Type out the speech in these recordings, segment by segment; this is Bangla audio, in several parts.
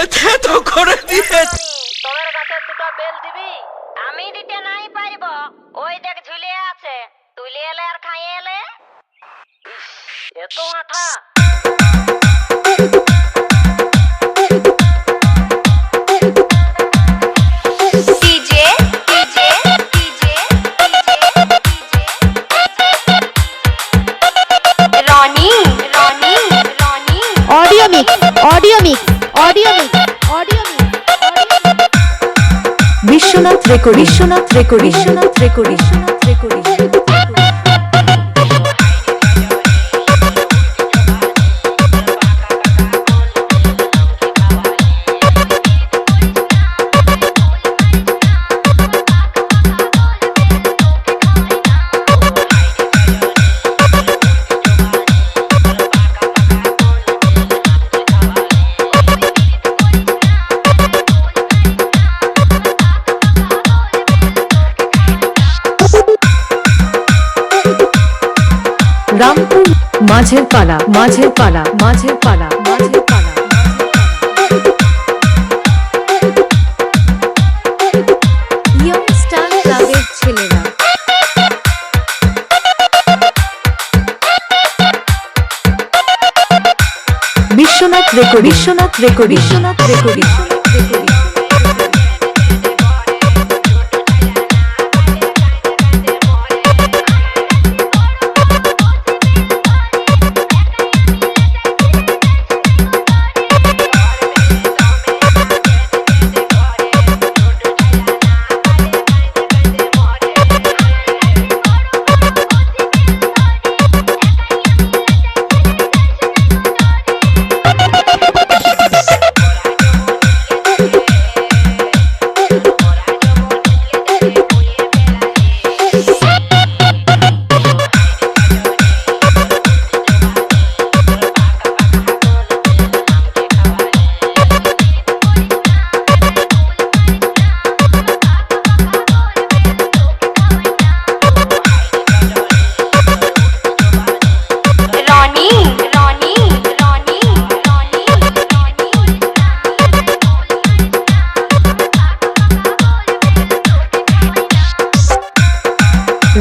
আমাকে থেতো করে দিয়েছে। তোর কাছে দুটো বেল দিবি? আমি দিতে নাই পারিব ওই দেখ ঝুলে আছে। তুলে এলে আর খাইয়ে এলে? এত আঠা audio mix audio mix Biswanath record. Biswanath record. Biswanath record. Biswanath record Rampur মাঝের পাড়া মাঝের পাড়া মাঝের পাড়া মাঝের পাড়া ইয়ং স্টার ক্লাবের ছেলেরা। Biswanath record. Biswanath record. Biswanath record.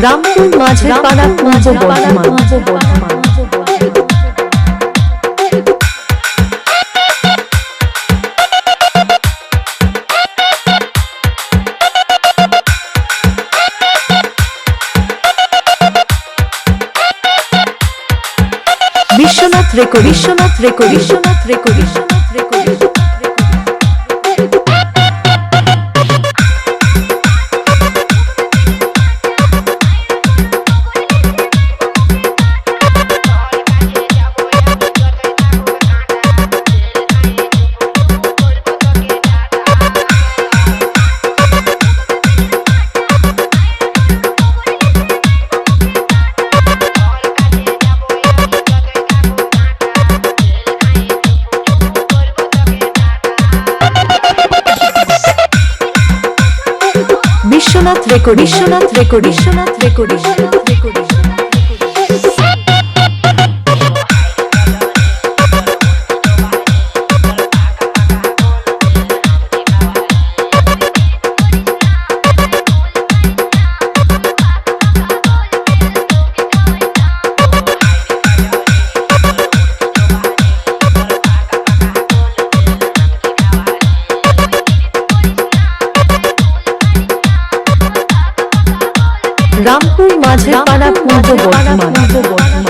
Rampur মাঝের পাড়া Purba Bardhaman. Biswanath record. Biswanath record. Biswanath record. Biswanath Biswanath record Biswanath record Biswanath record Biswanath Rampur মাঝে পাড়া পূর্ব বর্ধমান